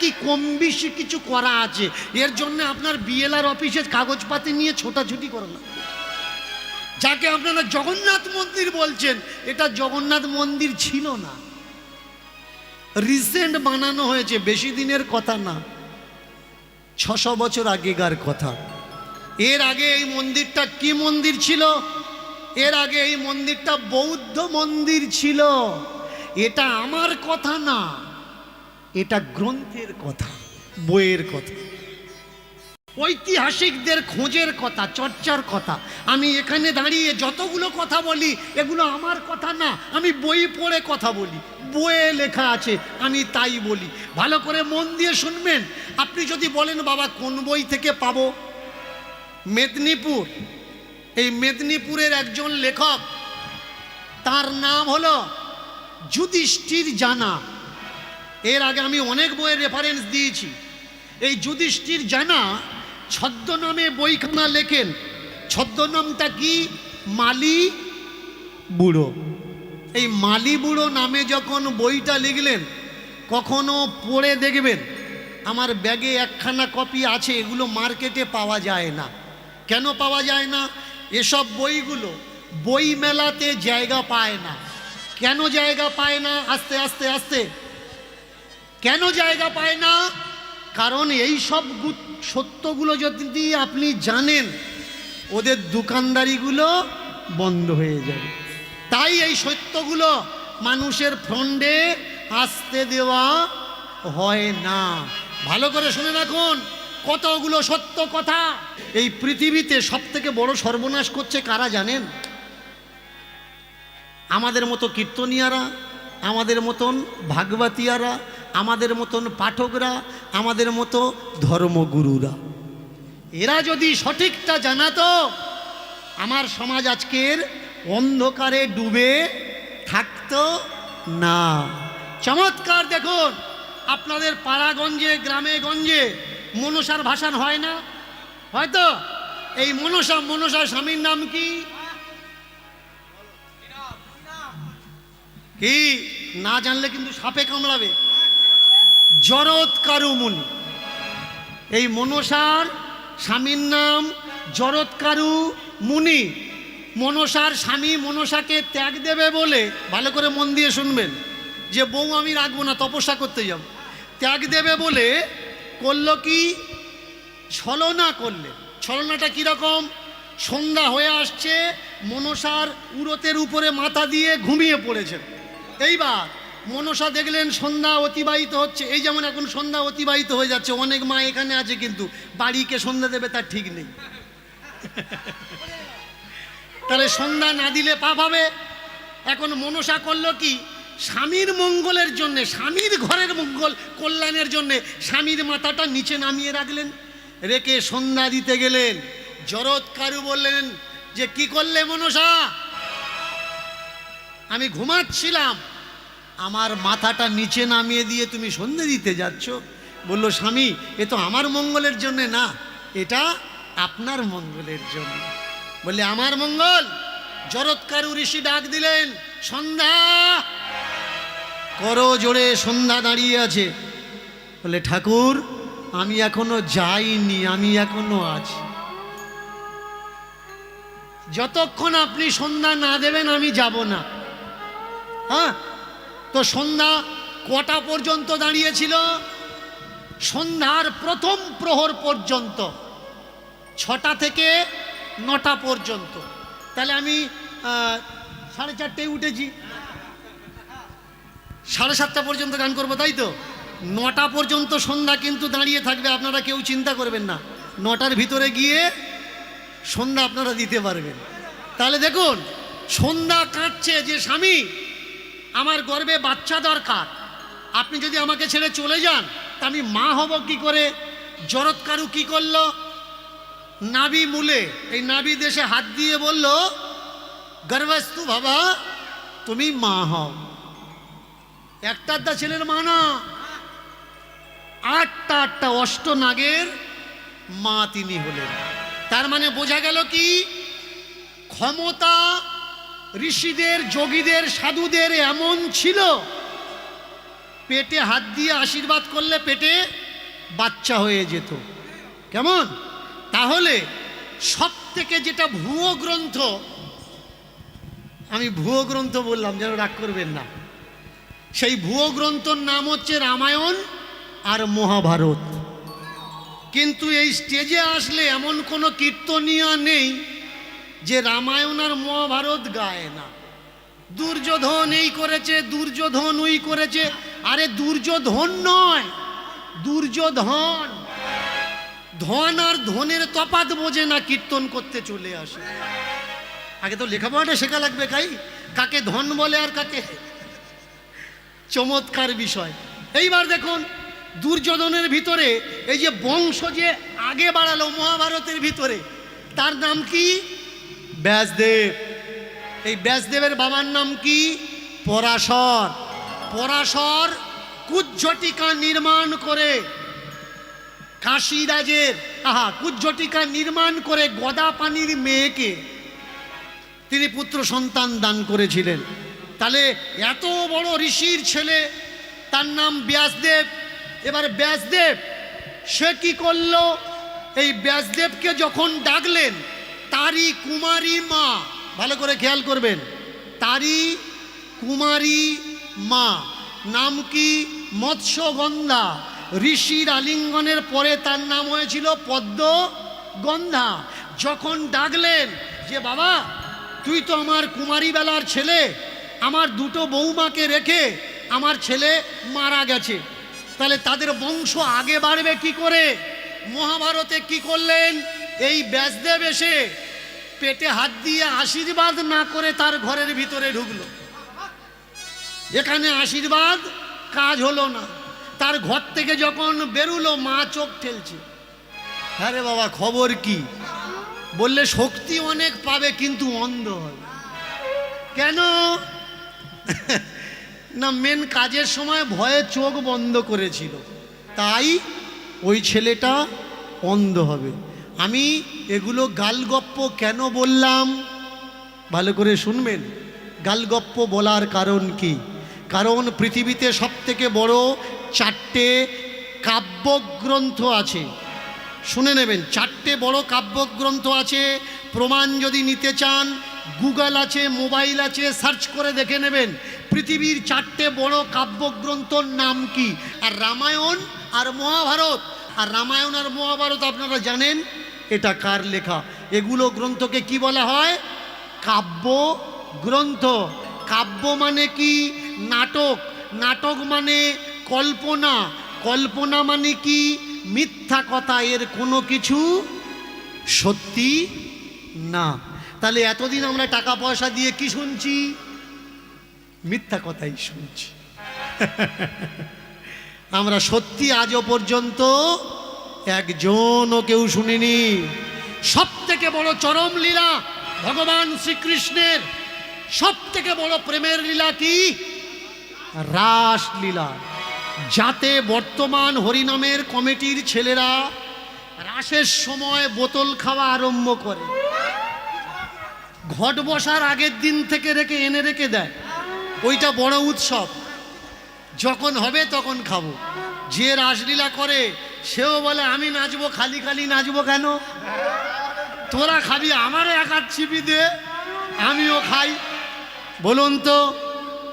কি কম বেশি কিছু করা আছে? এর জন্য আপনার বিএলআর অফিসে কাগজপাতি নিয়ে ছোটাছুটি করে না। যাকে আপনারা জগন্নাথ মন্দির বলছেন, এটা জগন্নাথ মন্দির ছিল না। রিসেন্ট বানানো হয়েছে, বেশি দিনের কথা না। ছশো বছর আগেকার কথা। এর আগে এই মন্দিরটা কি মন্দির ছিল? এর আগে এই মন্দিরটা বৌদ্ধ মন্দির ছিল। এটা আমার কথা না। এটা গ্রন্থের কথা, বইয়ের কথা, ঐতিহাসিকদের খোঁজের কথা, চর্চার কথা। আমি এখানে দাঁড়িয়ে যতগুলো কথা বলি, এগুলো আমার কথা না, আমি বই পড়ে কথা বলি, বইয়ে লেখা আছে, আমি তাই বলি। ভালো করে মন দিয়ে শুনবেন। আপনি যদি বলেন, বাবা, কোন বই থেকে পাবো? মেদিনীপুর। এই মেদিনীপুরের একজন লেখক, তার নাম হলো যুধিষ্ঠির জানা। এর আগে আমি অনেক বইয়ের রেফারেন্স দিয়েছি। এই যুধিষ্ঠির জানা ছদ্মনামে বইখানা লেখেন। ছদ্মনামটা কি? মালি বুড়ো। এই মালি বুড়ো নামে যখন বইটা লিখলেন, কখনো পড়ে দেখবেন, আমার ব্যাগে একখানা কপি আছে, এগুলো মার্কেটে পাওয়া যায় না। কেন পাওয়া যায় না? এসব বইগুলো বই মেলাতে জায়গা পায় না। কেন জায়গা পায় না? আস্তে আস্তে আস্তে কেন জায়গা পায় না? কারণ এই সব সত্যগুলো যদি আপনি জানেন, ওদের দোকানদারিগুলো বন্ধ হয়ে যাবে। তাই এই সত্যগুলো মানুষের ফ্রন্ডে আসতে দেওয়া হয় না। ভালো করে শুনে রাখুন, কতগুলো সত্য কথা এই পৃথিবীতে সব থেকে বড় সর্বনাশ করছে কারা জানেন? আমাদের মতো কীর্তনিয়ারা, আমাদের মতন ভাগবতীয়ারা আমাদের মতন পাঠকরা, আমাদের মতো ধর্মগুরুরা। এরা যদি সঠিকটা জানাতো, আমার সমাজ আজকের অন্ধকারে ডুবে থাকতো না। চমৎকার দেখুন, আপনাদের পাড়াগঞ্জে, গ্রামে গঞ্জে মনসার ভাষণ হয় না? হয়তো এই মনসা মনসা স্বামীর নাম কি? কি? না জানলে কিন্তু সাপে কামড়াবে। জরৎ কারুমুনি এই মনসার স্বামীর নাম জরৎকারু মুনি। মনসার স্বামী মনসাকে ত্যাগ দেবে বলে ভালো করে মন দিয়ে শুনবেন। যে বউ আমি রাখব না, তপস্যা করতে যাব। ত্যাগ দেবে বলে করল কি? ছলনা করলে। ছলনাটা কীরকম? সন্ধ্যা হয়ে আসছে, মনসার উরতের উপরে মাথা দিয়ে ঘুমিয়ে পড়েছেন এইবার মনসা দেখলেন সন্ধ্যা অতিবাহিত হচ্ছে। এই যেমন এখন সন্ধ্যা অতিবাহিত হয়ে যাচ্ছে, অনেক মা এখানে আছে কিন্তু বাড়িকে সন্ধ্যা দেবে তার ঠিক নেই। তাহলে সন্ধ্যা না দিলে পাপ হবে। এখন মনসা করল কি? স্বামীর মঙ্গলের জন্যে, স্বামীর ঘরের মঙ্গল কল্যাণের জন্যে স্বামীর মাথাটা নিচে নামিয়ে রাখলেন। রেখে সন্ধ্যা দিতে গেলেন। জরৎ কারু বললেন, যে কি করলে মনসা? আমি ঘুমাচ্ছিলাম। আমার মাথাটা নিচে নামিয়ে দিয়ে তুমি সন্ধে দিতে যাচ্ছ? বলল, স্বামী, এ তো আমার মঙ্গলের জন্যে না, এটা আপনার মঙ্গলের জন্য। বললে, আমার মঙ্গল? জরৎকারু ঋষি ডাক দিলেন, সন্ধ্যা! করো জোরে, সন্ধ্যা দাঁড়িয়ে আছে। বলে ঠাকুর, আমি এখনও যাইনি, আমি এখনও আছি। যতক্ষণ আপনি সন্ধ্যা না দেবেন, আমি যাব না। হ্যাঁ? তো সন্ধ্যা কটা পর্যন্ত দাঁড়িয়েছিল? সন্ধ্যার প্রথম প্রহর পর্যন্ত, ছটা থেকে নটা পর্যন্ত। তাহলে আমি সাড়ে চারটেয় উঠেছি। সাড়ে সাতটা পর্যন্ত গান করব, তাই তো? নটা পর্যন্ত সন্ধ্যা কিন্তু দাঁড়িয়ে থাকবে, আপনারা কেউ চিন্তা করবেন না। নটার ভিতরে গিয়ে সন্ধ্যা আপনারা দিতে পারবেন। তাহলে দেখুন, সন্ধ্যা কাঁদছে যে স্বামী আমার গর্বে বাচ্চা দরকার। আপনি যদি আমাকে ছেড়ে চলে যান, তা আমি মা হব কি করে? জরৎকারু কি করল? নাবি মূলে, এই নাবি দেশে হাত দিয়ে বলল গর্ভস্তু বাবা, তুমি মা হও। একটা আধটা ছেলের মা না। আটটা আটটা অষ্ট নাগের মা তিনি হলেন। তার মানে বোঝা গেল কি? ক্ষমতা ঋষিদের, যোগীদের, সাধুদের এমন ছিল, পেটে হাত দিয়ে আশীর্বাদ করলে পেটে বাচ্চা হয়ে যেত। কেমন? তাহলে সব থেকে যেটা ভুয়ো গ্রন্থ, আমি ভুয়ো গ্রন্থ বললাম, যেন রাগ করবেন না। সেই ভুয়ো গ্রন্থর নাম হচ্ছে রামায়ণ আর মহাভারত। কিন্তু এই স্টেজে আসলে এমন কোনো কীর্তনীয় নেই যে রামায়ণ আর মহাভারত গায় না। দুর্যোধন এই করেছে, দুর্যোধন ওই করেছে। আরে দুর্যোধন নয়, দুর্যোধন। ধন আর ধনের তফাত বোঝে না, কীর্তন করতে চলে আসে। আগে তো লেখাপড়াটা শেখা লাগবে কাই? কাকে ধন বলে আর কাকে চমৎকার বিষয়। এইবার দেখুন, দুর্যোধনের ভিতরে এই যে বংশ যে আগে বাড়ালো মহাভারতের ভিতরে, তার নাম কি? ব্যাসদেব। এই ব্যাসদেবের বাবার নাম কি? পরাশর। পরাশর কুজ্জটিকা নির্মাণ করে কাশিরাজের, আহা, কুজ্জটিকা নির্মাণ করে গদা পানির মেয়েকে তিনি পুত্র সন্তান দান করেছিলেন। তাহলে এত বড় ঋষির ছেলে, তার নাম ব্যাসদেব। এবার ব্যাসদেব, সে কি করল? এই ব্যাসদেবকে যখন ডাকলেন তারই কুমারী মা। ভালো করে খেয়াল করবেন। তারি কুমারী মা। নাম কি? মৎস্যগন্ধা। ঋষির আলিঙ্গনের পরে তার নাম হয়েছিল পদ্ম গন্ধা যখন ডাকলেন যে, বাবা, তুই তো আমার কুমারী বেলার ছেলে। আমার দুটো বৌমাকে রেখে আমার ছেলে মারা গেছে। তাহলে তাদের বংশ আগে বাড়বে কি করে? মহাভারতে কি করলেন? এই ব্যাসদেব এসে পেটে হাত দিয়ে আশীর্বাদ না করে তার ঘরের ভিতরে ঢুকলো। এখানে আশীর্বাদ কাজ হলো না। তার ঘর থেকে যখন বেরুলো, মা চোখ ঠেলছে। হ্যাঁ বাবা, খবর কি? বললে শক্তি অনেক পাবে, কিন্তু অন্ধ হবে কেন? না মেন কাজের সময় ভয়ে চোখ বন্ধ করেছিল। তাই ওই ছেলেটা অন্ধ হবে। আমি এগুলো গালগপ্প কেন বললাম? ভালো করে শুনবেন। গালগপ্প বলার কারণ কি? কারণ পৃথিবীতে সব থেকে বড় চারটে কাব্যগ্রন্থ আছে। শুনে নেবেন, চারটে বড় কাব্যগ্রন্থ আছে। প্রমাণ যদি নিতে চান, গুগল আছে, মোবাইল আছে, সার্চ করে দেখে নেবেন। পৃথিবীর চারটে বড় কাব্যগ্রন্থর নাম কি? আর রামায়ণ আর মহাভারত। আর রামায়ণ আর মহাভারত আপনারা জানেন? এটা কার লেখা? এগুলো গ্রন্থকে কি বলা হয়? কাব্য গ্রন্থ। কাব্য মানে কি? নাটক। নাটক মানে কল্পনা। কল্পনা মানে কি? মিথ্যা কথা। এর কোনো কিছু সত্যি না। তাহলে এতদিন আমরা টাকা পয়সা দিয়ে কি শুনছি? মিথ্যা কথাই শুনছি। আমরা সত্যি আজও পর্যন্ত একজনও কেউ শুনিনি। সব থেকে বড় চরম লীলা ভগবান শ্রীকৃষ্ণের। সব থেকে বড় প্রেমের লীলা কি? রাসলীলা যাতে বর্তমান হরিনামের কমিটির ছেলেরা রাসের সময় বোতল খাওয়া আরম্ভ করে। ঘট বসার আগের দিন থেকে রেখে এনে রেখে দেয়। ওইটা বড় উৎসব। যখন হবে তখন খাব। যে রাসলীলা করে সেও বলে, আমি নাচবো, খালি খালি নাচবো কেন? তোরা খাবি আমারও এক হাত চিপি দে, আমিও খাই। বলুন তো,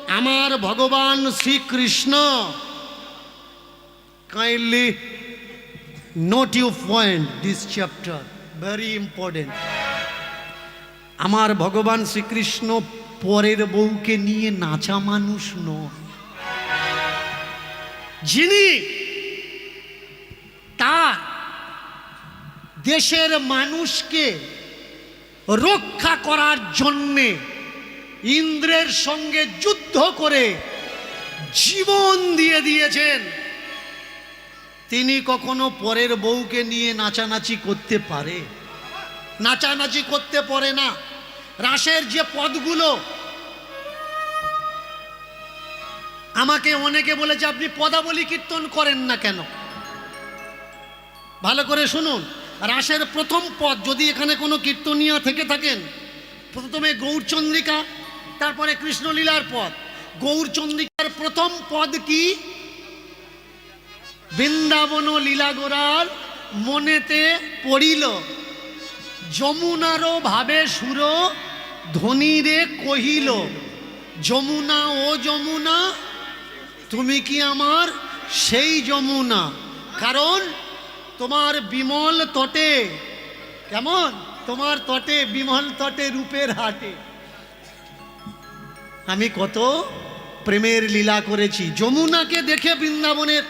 আমার ভগবান Shrikrishna kindly note you point this chapter very important আমার ভগবান শ্রীকৃষ্ণ পরের বউকে নিয়ে নাচা মানুষ নয় যিনি তার দেশের মানুষকে রক্ষা করার জন্যে ইন্দ্রের সঙ্গে যুদ্ধ করে জীবন দিয়ে দিয়েছেন। তিনি কখনো পরের বউকে নিয়ে নাচানাচি করতে পারে? নাচানাচি করতে পারে না। রাসের যে পদগুলো, আমাকে অনেকে বলেছে, আপনি পদাবলী কীর্তন করেন না কেন? ভালো করে শুনুন। রাসের প্রথম পদ যদি এখানে কোনো কীর্তনীয় থেকে থাকেন, প্রথমে গৌরচন্দ্রিকা, তারপরে কৃষ্ণলীলার পদ। গৌরচন্দ্রিকার প্রথম পদ কি? বৃন্দাবন লীলা গোরার মনেতে পড়িল, যমুনারও ভাবে সুর ধনীরে কহিল, যমুনা ও যমুনা, তুমি কি আমার সেই যমুনা? কারণ তোমার বিমল তটে, কেমন? তোমার তটে, বিমল তটে রূপের হাটে। আমি কত প্রেমের লীলা করেছি। যমুনাকে দেখে বৃন্দাবনের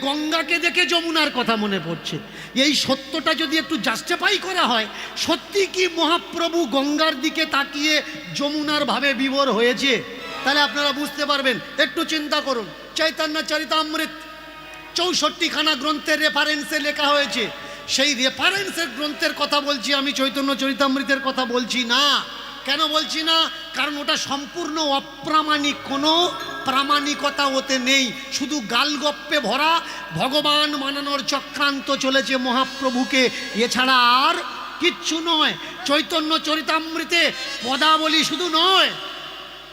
গঙ্গাকে দেখে যমুনার কথা মনে পড়ছে। এই সত্যটা যদি একটু জাস্টিফাই করা হয়, সত্যি কি মহাপ্রভু গঙ্গার দিকে তাকিয়ে যমুনার ভাবে বিভোর হয়েছে? তাহলে আপনারা বুঝতে পারবেন। একটু চিন্তা করুন। চৈতন্য চরিতামৃত। চৌষট্টিখানা গ্রন্থের রেফারেন্সে লেখা হয়েছে। সেই রেফারেন্সের গ্রন্থের কথা বলছি আমি, চৈতন্য চরিতামৃতের কথা বলছি না। কেন বলছি না? কারণ ওটা সম্পূর্ণ অপ্রামাণিক, কোনো প্রামাণিকতা ওতে নেই। শুধু গালগপ্পে ভরা ভগবান মানানোর চক্রান্ত চলেছে মহাপ্রভুকে। এছাড়া আর কিচ্ছু নয়। চৈতন্য চরিতামৃতে পদাবলী শুধু নয়।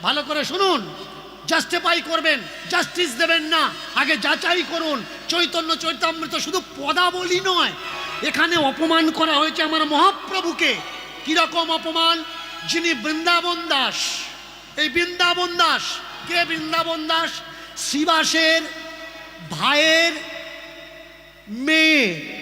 ভালো করে শুনুন। জাস্টিফাই করবেন জাস্টিস দেবেন না। আগে যাচাই করুন, চৈতন্য চৈতামৃত শুধু পদাবলী নয়। এখানে অপমান করা হয়েছে আমার মহাপ্রভুকে। কীরকম অপমান? যিনি বৃন্দাবন দাস। এই বৃন্দাবন দাস, কে বৃন্দাবন দাস? শিবাসের ভাইয়ের মেয়ে।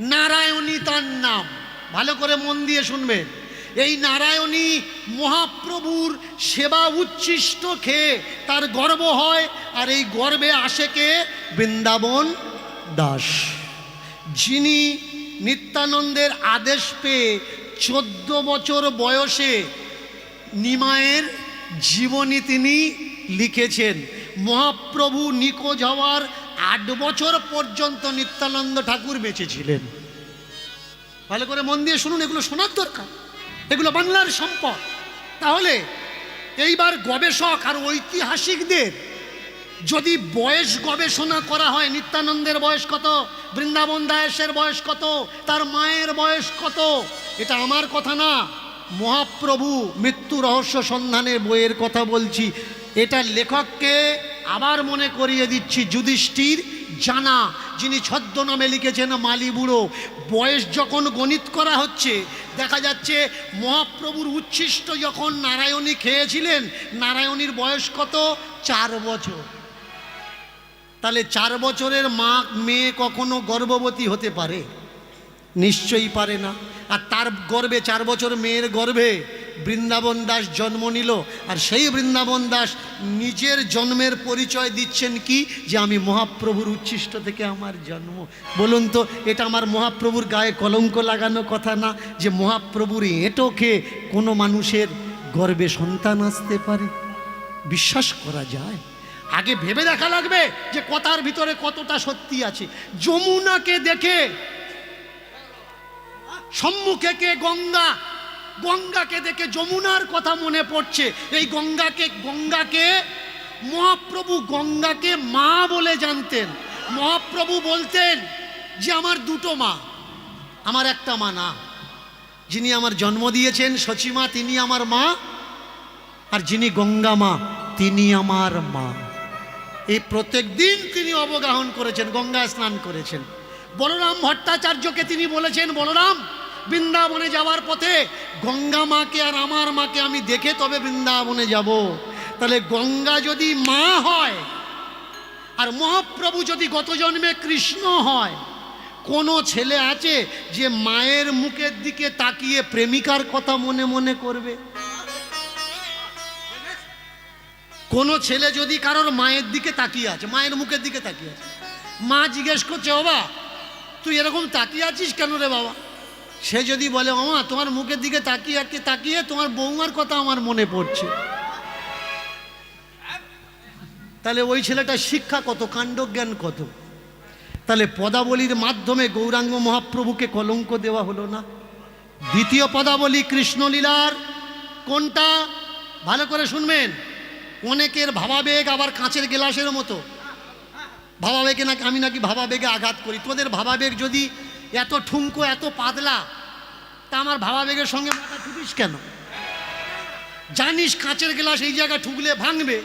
নারায়ণী তার নাম। ভালো করে মন দিয়ে শুনবেন। এই নারায়ণী মহাপ্রভুর সেবা উচ্ছিষ্ট খেয়ে তার গর্ব হয়, আর এই গর্বে আসে কে? বৃন্দাবন দাস। যিনি নিত্যানন্দের আদেশ পেয়ে চোদ্দ বছর বয়সে নিমায়ের জীবনী তিনি লিখেছেন। মহাপ্রভু নিখোঁজ হওয়ার আট বছর পর্যন্ত নিত্যানন্দ ঠাকুর বেঁচে ছিলেন। ভালো করে মন দিয়ে শুনুন, এগুলো শোনার দরকার। এগুলো বাংলার সম্পদ। তাহলে এইবার গবেষক আর ঐতিহাসিকদের যদি বয়স গবেষণা করা হয়, নিত্যানন্দের বয়স কত, বৃন্দাবন দায়েশের বয়স কত, তার মায়ের বয়স কত, এটা আমার কথা না। মহাপ্রভু মৃত্যু রহস্য সন্ধানে বইয়ের কথা বলছি। এটা লেখককে আবার মনে করিয়ে দিচ্ছি যুধিষ্ঠির জানা, যিনি ছদ্মনামে লিখেছেন মালি বুড়ো বয়স যখন গণিত করা হচ্ছে, দেখা যাচ্ছে মহাপ্রভুর উচ্ছিষ্ট যখন নারায়ণী খেয়েছিলেন, নারায়ণীর বয়স কত? চার বছর। তাহলে চার বছরের মা, মেয়ে কখনো গর্ভবতী হতে পারে? নিশ্চয়ই পারে না। আর তার গর্ভে চার বছর মেয়ের গর্ভে বৃন্দাবন দাস জন্ম নিল, আর সেই বৃন্দাবন দাস নিজের জন্মের পরিচয় দিচ্ছেন কি? যে আমি মহাপ্রভুর উচ্ছিষ্ট থেকে আমার জন্ম। বলুন তো, এটা আমার মহাপ্রভুর গায়ে কলঙ্ক লাগানো কথা না, যে মহাপ্রভুর এঁটো খেয়ে কোনো মানুষের গর্বে সন্তান আসতে পারে? বিশ্বাস করা যায়। আগে ভেবে দেখা লাগবে যে কথার ভিতরে কতটা সত্যি আছে। যমুনাকে দেখে সম্মুখে কে গঙ্গা গঙ্গাকে দেখে যমুনার কথা মনে পড়ছে। এই গঙ্গাকে গঙ্গাকে, মহাপ্রভু গঙ্গাকে মা বলে জানতেন। মহাপ্রভু বলতেন যে, আমার দুটো মা, আমার একটা মা না। যিনি আমার জন্ম দিয়েছেন সচিমা তিনি আমার মা, আর যিনি গঙ্গা মা, তিনি আমার মা। এই প্রত্যেক দিন তিনি অবগাহন করেছেন গঙ্গা স্নান করেছেন। বলরাম ভট্টাচার্যকে তিনি বলেছেন, বলরাম বৃন্দাবনে যাওয়ার পথে গঙ্গা মাকে আর আমার মাকে আমি দেখে তবে বৃন্দাবনে যাব। তাহলে গঙ্গা যদি মা হয়, আর মহাপ্রভু যদি গত জন্মে কৃষ্ণ হয়, কোনো ছেলে আছে যে মায়ের মুখের দিকে তাকিয়ে প্রেমিকার কথা মনে মনে করবে? কোনো ছেলে যদি কারোর মায়ের দিকে তাকিয়ে আছে, মায়ের মুখের দিকে তাকিয়ে আছে। মা জিজ্ঞেস করছে বাবা, তুই এরকম তাকিয়ে আছিস কেন রে বাবা? সে যদি বলে মামা তোমার মুখের দিকে তাকিয়ে আটকে তাকিয়ে তোমার বৌমার কথা আমার মনে পড়ছে। তাহলে ওই ছেলেটার শিক্ষা কত, কাণ্ডজ্ঞান কত? তাহলে পদাবলীর মাধ্যমে গৌরাঙ্গ মহাপ্রভুকে কলঙ্ক দেওয়া হলো না। দ্বিতীয় পদাবলী কৃষ্ণলীলার কোনটা? ভালো করে শুনবেন। অনেকের ভাবাবেগ আবার কাঁচের গ্লাসের মতো। ভাবাবেগে নাকি, আমি নাকি ভাবাবেগে আঘাত করি। তোদের ভাবাবেগ যদি এত ঠুমকো এত পাতলা। তা আমার ভাবাবেগের সঙ্গে মাথা ঠুকিস কেন? জানিস কাঁচের গ্লাস এই জায়গায় ঠুকলে ভাঙবে?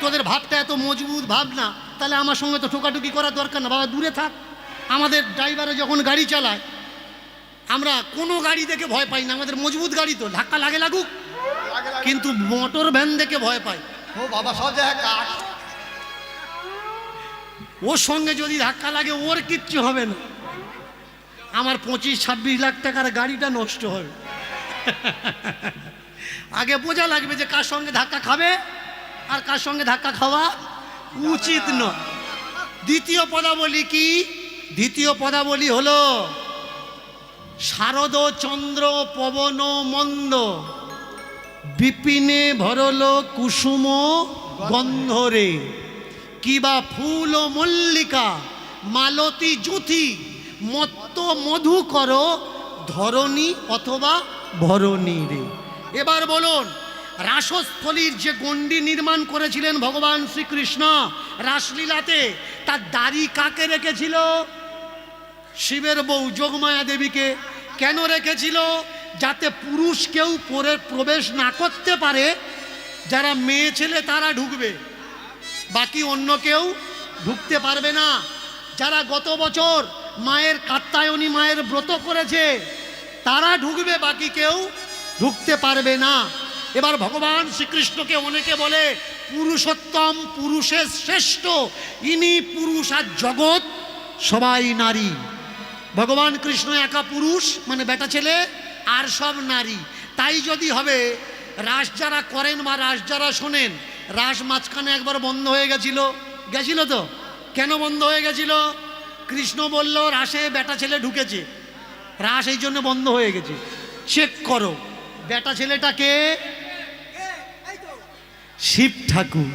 তোদের ভাবটা এত মজবুত ভাব না তাহলে আমার সঙ্গে তো ঠোকাঠুকি করার দরকার না। বাবা দূরে থাক। আমাদের ড্রাইভারে যখন গাড়ি চালায় আমরা কোনো গাড়ি দেখে ভয় পাই না। আমাদের মজবুত গাড়ি তো ধাক্কা লাগে লাগুক। কিন্তু মোটর ভ্যান দেখে ভয় পাই। ও বাবা সব জায়গায় কাঠ। ওর সঙ্গে যদি ধাক্কা লাগে ওর কিচ্ছু হবে না। আমার পঁচিশ, ছাব্বিশ লাখ টাকার গাড়িটা নষ্ট হবে। আগে বোঝা লাগবে যে কার সঙ্গে ধাক্কা খাবে আর কার সঙ্গে ধাক্কা খাওয়া উচিত নয়। দ্বিতীয় পদাবলী কি? দ্বিতীয় পদাবলী হল শারদ চন্দ্র পবন মন্দ, বিপিনে ভরল কুসুম গন্ধরে কিবা ফুল ও মল্লিকা, মালতী জ্যোতি মত্ত মধু কর ধরণী অথবা ভরণী রে। এবার বলুন, রাসস্থলীর যে গণ্ডি নির্মাণ করেছিলেন ভগবান শ্রীকৃষ্ণ, রাসলীলাতে তার দাড়ি কাকে রেখেছিল? শিবের বউ যোগমায়া দেবীকে কেন রেখেছিল? যাতে পুরুষ কেউ পরে প্রবেশ না করতে পারে, যারা মেয়ে ছেলে তারা ঢুকবে, বাকি অন্য কেউ ঢুকতে পারবে না। যারা গত বছর মায়ের কাত্তায়নী মায়ের ব্রত করেছে, তারা ঢুকবে, বাকি কেউ ঢুকতে পারবে না। এবার ভগবান শ্রীকৃষ্ণকে অনেকে বলে, পুরুষোত্তম পুরুষের শ্রেষ্ঠ, ইনি পুরুষ আর জগৎ সবাই নারী। ভগবান কৃষ্ণ একা পুরুষ মানে বেটা ছেলে, আর সব নারী। তাই যদি হবে, রাস যারা করেন বা রাস যারা শোনেন, রাস মাঝখানে একবার বন্ধ হয়ে গেছিল। গেছিল তো? কেন বন্ধ হয়ে গেছিল? কৃষ্ণ বলল রাসে বেটা ছেলে ঢুকেছে। রাস এই জন্য বন্ধ হয়ে গেছে। চেক করো। বেটা ছেলেটাকে শিব ঠাকুর।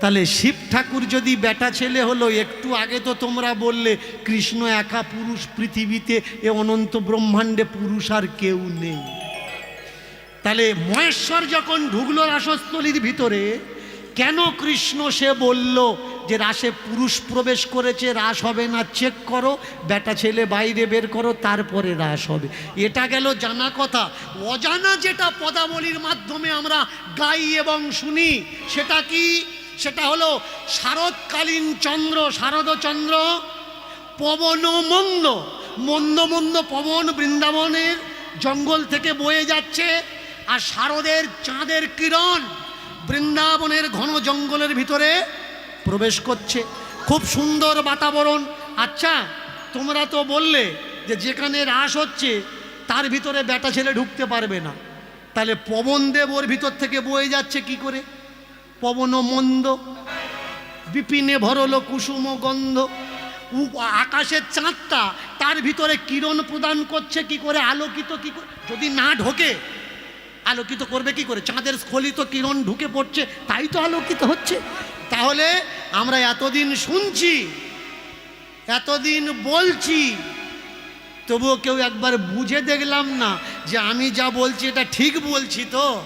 তাহলে শিব ঠাকুর যদি বেটা ছেলে হলো, একটু আগে তো তোমরা বললে, কৃষ্ণ একা পুরুষ পৃথিবীতে, এ অনন্ত ব্রহ্মাণ্ডে পুরুষ আর কেউ নেই। তাহলে মহেশ্বর যখন ঢুকলো রাসস্থলীর ভিতরে কেন কৃষ্ণ সে বলল যে রাসে পুরুষ প্রবেশ করেছে, রাস হবে না চেক করো, বেটা ছেলে বাইরে বের করো, তারপরে রাস হবে। এটা গেল জানা কথা। অজানা যেটা পদাবলীর মাধ্যমে আমরা গাই এবং শুনি, সেটা কি? সেটা হলো শারদকালীন চন্দ্র, শারদচন্দ্র পবন মন্দ। মন্দ মন্দ পবন বৃন্দাবনের জঙ্গল থেকে বয়ে যাচ্ছে, আর শারদের চাঁদের কিরণ বৃন্দাবনের ঘন জঙ্গলের ভিতরে প্রবেশ করছে। খুব সুন্দর বাতাবরণ। আচ্ছা তোমরা তো বললে যে যেখানে রাস হচ্ছে, তার ভিতরে বেটা ছেলে ঢুকতে পারবে না। তাহলে পবন দেব ওর ভিতর থেকে বয়ে যাচ্ছে কি করে? পবন মন্দ, বিপিনে ভরলো কুসুম গন্ধ। আকাশের চাঁদটা তার ভিতরে কিরণ প্রদান করছে কি করে? আলোকিত কি করে? যদি না ঢোকে আলোকিত করবে কি করে? চাঁদের স্খলিত কিরণ ঢুকে পড়ছে, তাই তো আলোকিত হচ্ছে। তাহলে আমরা এতদিন শুনছি, এতদিন বলছি, তবুও কেউ একবার বুঝে দেখলাম না যে আমি যা বলছি এটা ঠিক বলছি তো।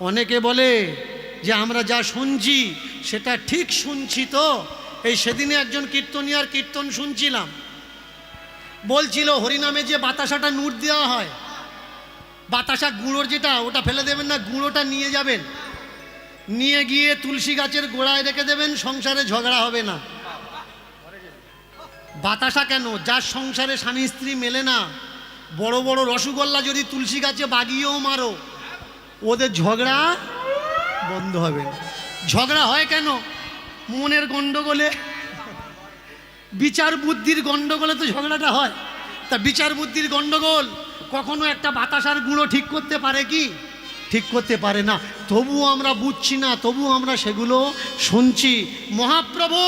অনেকে বলে যে আমরা যা শুনছি সেটা ঠিক শুনছি তো। এই সেদিনে একজন কীর্তনিয়ার কীর্তন শুনছিলাম। বলছিল, হরিনামে যে বাতাসাটা নুট দেওয়া হয় বাতাসা গুঁড়োর যেটা, ওটা ফেলে দেবেন না, গুঁড়োটা নিয়ে যাবেন। নিয়ে গিয়ে তুলসী গাছের গোড়ায় রেখে দেবেন, সংসারে ঝগড়া হবে না। বাতাসা কেন? যার সংসারে স্বামী স্ত্রী মেলে না, বড় বড় রসগোল্লা যদি তুলসী গাছে বাগিয়েও মারো, ওদের ঝগড়া বন্ধ হবে ঝগড়া হয় কেন? মনের গণ্ডগোলে বিচার বুদ্ধির গণ্ডগোলে তো ঝগড়াটা হয়। তা বিচার বুদ্ধির গণ্ডগোল কখনো একটা বাতাসার গুঁড়ো ঠিক করতে পারে কি? ঠিক করতে পারে না। তবুও আমরা বুঝছি না, তবুও আমরা সেগুলো শুনছি। মহাপ্রভু,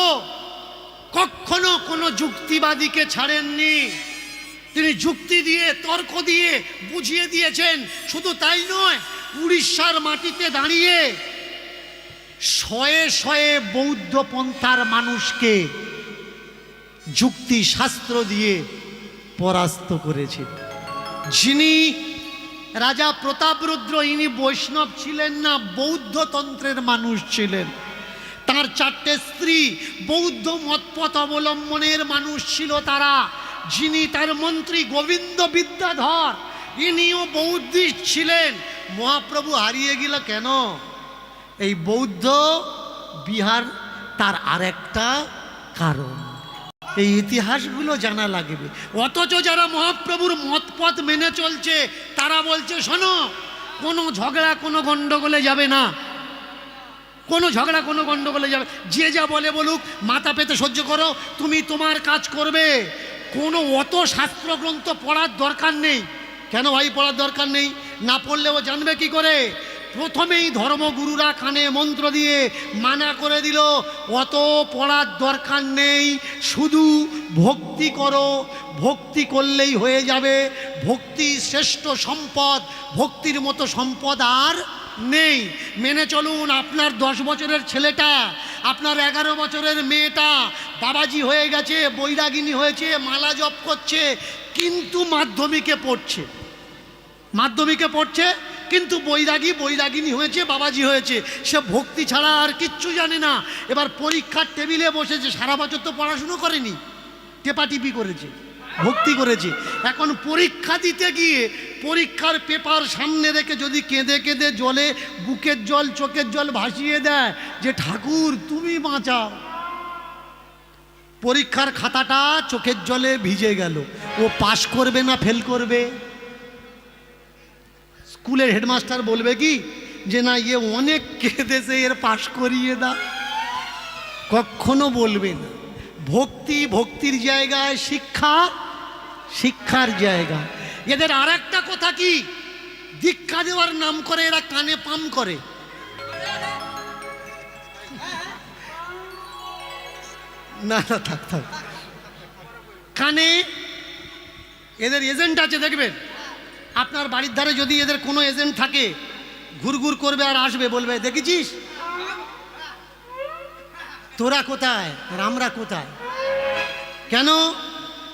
কখনো কোনো যুক্তিবাদীকে ছাড়েননি। তিনি যুক্তি দিয়ে, তর্ক দিয়ে বুঝিয়ে দিয়েছেন। শুধু তাই নয়, উড়িষ্যার মাটিতে দাঁড়িয়ে শয়ে শয়ে বৌদ্ধ পন্থার মানুষকে যুক্তি শাস্ত্র দিয়ে পরাস্ত করেছে। যিনি রাজা প্রতাপরুদ্র ইনি বৈষ্ণব ছিলেন না বৌদ্ধতন্ত্রের মানুষ ছিলেন। তার চারটে স্ত্রী, বৌদ্ধ মতপথ অবলম্বনের মানুষ ছিল তারা, যিনি তার মন্ত্রী গোবিন্দ বিদ্যাধর, ইনিও বৌদ্ধিস্ট ছিলেন। মহাপ্রভু হারিয়ে গেল কেন? এই বৌদ্ধ বিহার তার আরেকটা কারণ। এই ইতিহাসগুলো জানা লাগবে। অথচ যারা মহাপ্রভুর মতপথ মেনে চলছে, তারা বলছে, শোনো, কোনো ঝগড়া, কোনো গণ্ডগোলে যাবে না। কোনো ঝগড়া, কোনো গণ্ডগোলে যাবে যে যা বলে বলুক, মাথা পেতে সহ্য করো, তুমি তোমার কাজ করবে। কোনো অত শাস্ত্রগ্রন্থ পড়ার দরকার নেই। কেন ভাই, পড়ার দরকার নেই? না পড়লেও জানবে কি করে? প্রথমেই ধর্মগুরুরা কানে মন্ত্র দিয়ে মানা করে দিল, অত পড়ার দরকার নেই, শুধু ভক্তি করো, ভক্তি করলেই হয়ে যাবে, ভক্তি শ্রেষ্ঠ সম্পদ, ভক্তির মতো সম্পদ আর নেই। মেনে চলুন, আপনার দশ বছরের ছেলেটা, আপনার এগারো বছরের মেয়েটা বাবাজি হয়ে গেছে, বৈরাগিনী হয়েছে, মালা জপ করছে, কিন্তু মাধ্যমিকে পড়ছে। মাধ্যমিকে পড়ছে কিন্তু বৈরাগী বৈরাগিনী হয়েছে, বাবাজি হয়েছে। সে ভক্তি ছাড়া আর কিচ্ছু জানে না। এবার পরীক্ষার টেবিলে বসেছে, সারা বছর তো পড়াশুনো করেনি। টেপাটিপি করেছে, ভক্তি করেছে। এখন পরীক্ষা দিতে গিয়ে পরীক্ষার পেপার সামনে রেখে যদি কেঁদে কেঁদে জলে, বুকের জল, চোখের জল ভাসিয়ে দেয় যে, ঠাকুর, তুমি বাঁচাও। পরীক্ষার খাতাটা চোখের জলে ভিজে গেল। ও পাশ করবে না, ফেল করবে। স্কুলের হেডমাস্টার বলবে কি, যে না ইয়ে অনেক কেঁদেছে, এর পাশ করিয়ে দাও। কখনো বলবে না। ভক্তি ভক্তির জায়গায় শিক্ষা, শিক্ষার জায়গা। এদের আর একটা কথা কি, দীক্ষা দেওয়ার নাম করে, এরা কানে পাম করে। না না, থাক থাক। কানে, এদের এজেন্ট আছে, দেখবেন? আপনার বাড়ির ধারে যদি এদের কোনো এজেন্ট থাকে, ঘুরঘুর করবে আর আসবে বলবে, দেখেছিস? তোরা কোথায়? আর আমরা কোথায়? কেন?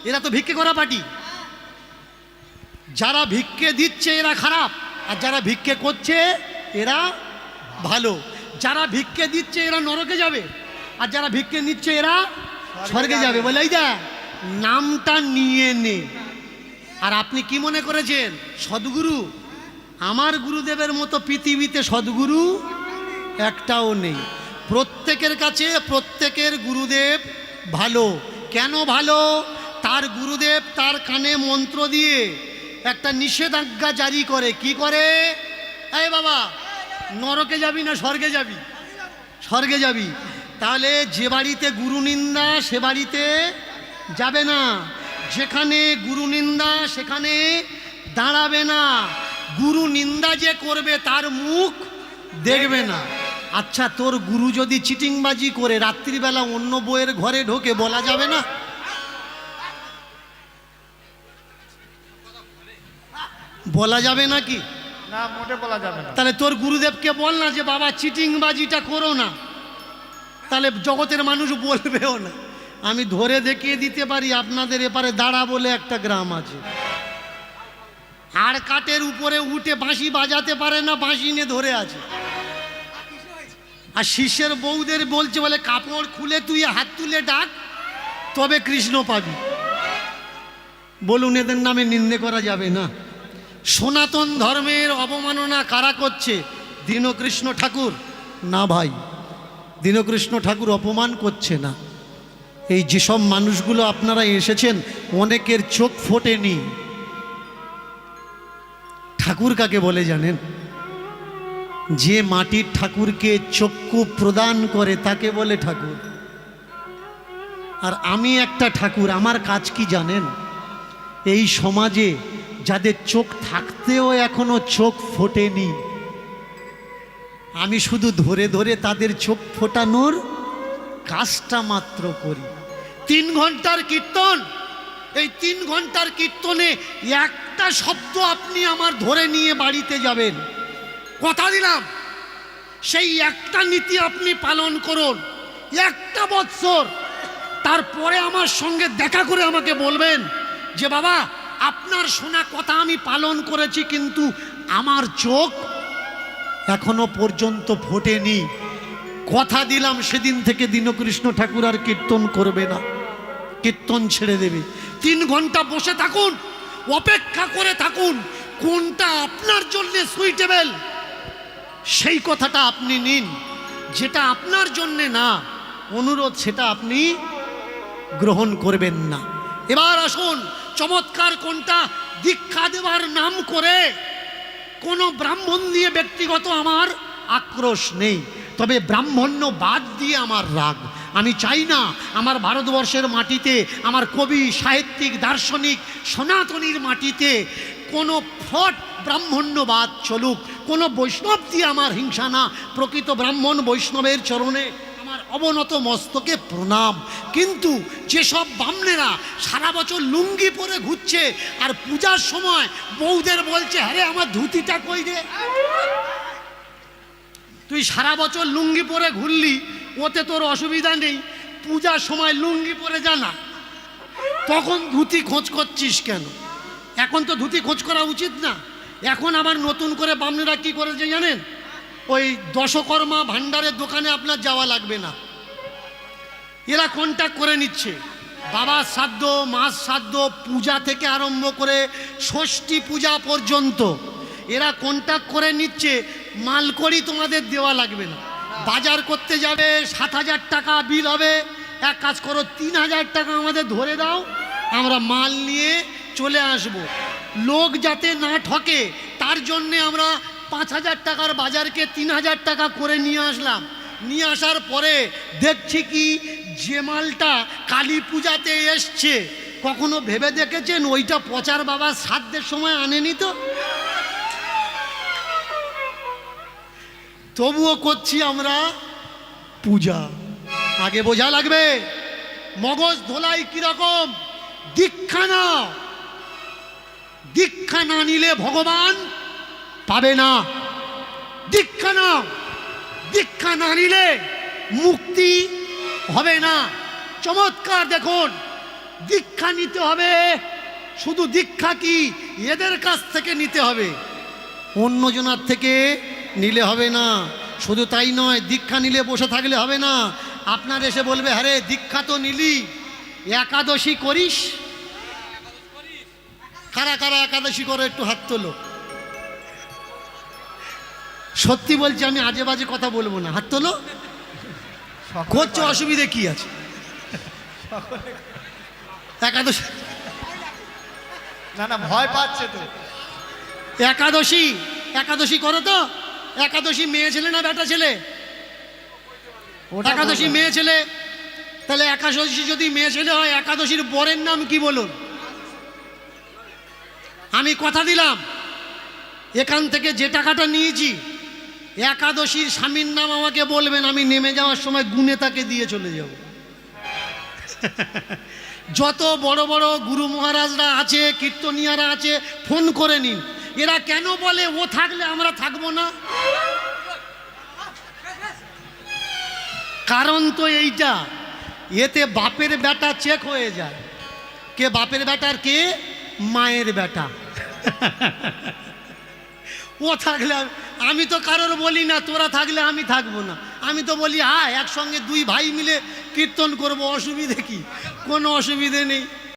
এরা তো ভিক্ষে করা পার্টি। যারা ভিক্ষে দিচ্ছে, এরা খারাপ। আর যারা ভিক্ষে করছে, এরা ভালো। যারা ভিক্ষে দিচ্ছে, এরা নরকে যাবে। আর যারা ভিক্ষে নিচ্ছে, এরা স্বর্গে যাবে। বলে, এই যা নামটা নিয়ে নে। আর আপনি কি মনে করেছেন? সদ্গুরু? আমার গুরুদেবের মতো পৃথিবীতে সদ্গুরু একটাও নেই। প্রত্যেকের কাছে প্রত্যেকের গুরুদেব ভালো। কেন ভালো? তার গুরুদেব তার কানে মন্ত্র দিয়ে একটা নিষেধাজ্ঞা জারি করে। কি করে? এই বাবা, নরকে যাবি না স্বর্গে যাবি? স্বর্গে যাবি। তাহলে যে বাড়িতে গুরু নিন্দা সে বাড়িতে যাবে না। যেখানে গুরু নিন্দা সেখানে দাঁড়াবে না। গুরু নিন্দা যে করবে তার মুখ দেখবে না। আচ্ছা তোর গুরু যদি চিটিংবাজি করে রাত্রিবেলা অন্য বইয়ের ঘরে ঢোকে বলা যাবে না? বলা যাবে নাকি না মোটে বলা যাবে না। তাহলে তোর গুরুদেবকে বল না যে বাবা চিটিংবাজিটা করো না। তাহলে জগতের মানুষ বলবেও না। আমি ধরে দেখিয়ে দিতে পারি, আপনাদের এপারে দাঁড়া বলে একটা গ্রাম আছে। আর কাটের উপরে উঠে বাঁশি বাজাতে পারে না, বাঁশি নিয়ে ধরে আছে। আর শিষ্যের বউদের বলছে বলে, কাপড় খুলে তুই হাত তুলে ডাক, তবে কৃষ্ণ পাবি। বলুন, এদের নামে নিন্দে করা যাবে না। সনাতন ধর্মের অবমাননা কারা করছে? দীনকৃষ্ণ ঠাকুর? না ভাই, দীনকৃষ্ণ ঠাকুর অপমান করছে না। এই যেসব মানুষগুলো আপনারা এসেছেন, অনেকের চোখ ফোটেনি। ঠাকুর কাকে বলে জানেন? যে মাটির ঠাকুরকে চক্ষু প্রদান করে তাকে বলে ঠাকুর। আর আমি একটা ঠাকুর, আমার কাজ কি জানেন? এই সমাজে যাদের চোখ থাকতেও এখনও চোখ ফোটেনি, আমি শুধু ধরে ধরে তাদের চোখ ফোটানোর কাজটা মাত্র করি। তিন ঘণ্টার কীর্তন। এই তিন ঘণ্টার কীর্তনে একটা শব্দ আপনি আমার ধরে নিয়ে বাড়িতে যাবেন। কথা দিলাম। সেই একটা নীতি আপনি পালন করুন। একটা বৎসর। তারপরে আমার সঙ্গে দেখা করে আমাকে বলবেন যে, বাবা, আপনার শোনা কথা আমি পালন করেছি, কিন্তু আমার চোখ এখনও পর্যন্ত ফোটেনি। কথা দিলাম, সেদিন থেকে দীনকৃষ্ণ ঠাকুর আর কীর্তন করবে না। কীর্তন ছেড়ে দেবে। তিন ঘণ্টা বসে থাকুন, অপেক্ষা করে থাকুন, কোনটা আপনার জন্য সুইটেবেল সেই কথাটা আপনি নিন, যেটা আপনার জন্যে না, অনুরোধ সেটা আপনি গ্রহণ করবেন না। এবার আসুন, চমৎকার কোনটা? দীক্ষা দেওয়ার নাম করে কোনো ব্রাহ্মণ দিয়ে ব্যক্তিগত আমার আক্রোশ নেই, তবে ব্রাহ্মণ্য বাদ দিয়ে আমার রাগ। আমি চাই না আমার ভারতবর্ষের মাটিতে, আমার কবি, সাহিত্যিক, দার্শনিক, সনাতনীর মাটিতে কোনো ফট ব্রাহ্মণ্যবাদ চলুক, কোনো বৈষ্ণব দিয়ে আমার হিংসা না, প্রকৃত ব্রাহ্মণ বৈষ্ণবের চরণে আমার অবনত মস্তকে প্রণাম। কিন্তু যেসব বামনেরা সারা বছর লুঙ্গি পরে ঘুরছে আর পূজার সময় বউদের বলছে হ্যাঁ আমার ধুতিটা কই রে? তুই সারা বছর লুঙ্গি পরে ঘুরলি ওতে তোর অসুবিধা নেই। পূজার সময় লুঙ্গি পরে জানা তখন ধুতি খোঁজ করছিস কেন? এখন তো ধুতি খোঁজ করা উচিত না। এখন আবার নতুন করে বামনেরা কি করেছে জানেন? ওই দশকর্মা ভাণ্ডারের দোকানে আপনার যাওয়া লাগবে না। এরা কন্ট্যাক্ট করে নিচ্ছে। বাবার শ্রাদ্ধ মাস শ্রাদ্ধ, পূজা থেকে আরম্ভ করে ষষ্ঠী পূজা পর্যন্ত। এরা কন্ট্যাক্ট করে নিচ্ছে। মালকড়ি তোমাদের দেওয়া লাগবে না। বাজার করতে যাবে, সাত হাজার টাকা বিল হবে। এক কাজ করো, তিন হাজার টাকা আমাদের ধরে দাও, আমরা মাল নিয়ে চলে আসব। লোক যাতে না ঠকে, তার জন্যে আমরা পাঁচ হাজার টাকার বাজারকে তিন হাজার টাকা করে নিয়ে আসলাম। নিয়ে আসার পরে দেখছি কি, যে মালটা কালী পূজাতে এসছে। কখনো ভেবে দেখেছেন? ওইটা পচার বাবা শ্রাদ্ধের সময় আনেনি তো? তবুও করছি আমরা পূজা। আগে বোঝা লাগবে, মগজ ধোলাই কীরকম? দীক্ষা না দীক্ষা না নিলে ভগবান পাবে না। দীক্ষা নাও। দীক্ষা না নিলে মুক্তি হবে না। চমৎকার দেখুন, দীক্ষা নিতে হবে। শুধু দীক্ষা কি? এদের কাছ থেকে নিতে হবে। অন্যজনার থেকে নিলে হবে না। শুধু তাই নয় দীক্ষা নিলে বসে থাকলে হবে না। আপনার এসে বলবে হ্যাঁ দীক্ষা তো নিলি। একাদশী করিস? কারা কারা একাদশী করো একটু হাত তোলো। সত্যি বলছি আমি আজে বাজে কথা বলব না। হাত তোলো। করছ অসুবিধে কি আছে? একাদশী। না না ভয় পাচ্ছে তো। একাদশী। একাদশী করো তো। একাদশী মেয়ে ছেলে না বেটা ছেলে? একাদশী মেয়ে ছেলে? তাহলে একাদশী যদি মেয়ে ছেলে হয় একাদশীর বরের নাম কি বলুন? আমি কথা দিলাম। এখান থেকে যে টাকাটা নিয়েছি একাদশীর স্বামীর নাম আমাকে বলবেন আমি নেমে যাওয়ার সময় গুনে তাকে দিয়ে চলে যাব। যত বড় বড় গুরু মহারাজরা আছে কীর্তনিয়ারা আছে ফোন করে নিন। এরা কেন বলে ও থাকলে আমরা থাকব না? কারণ তো এইটা, এতে বাপের বেটা চেক হয়ে যায়। কে বাপের বেটার কে? মায়ের বেটা। ও থাকলে আমি- তো কারোর বলি না, তোরা থাকলে আমি থাকব না। আমি তো বলি হ্যাঁ একসঙ্গে দুই ভাই মিলে কীর্তন করব, অসুবিধে কি? কোনো অসুবিধে নেই।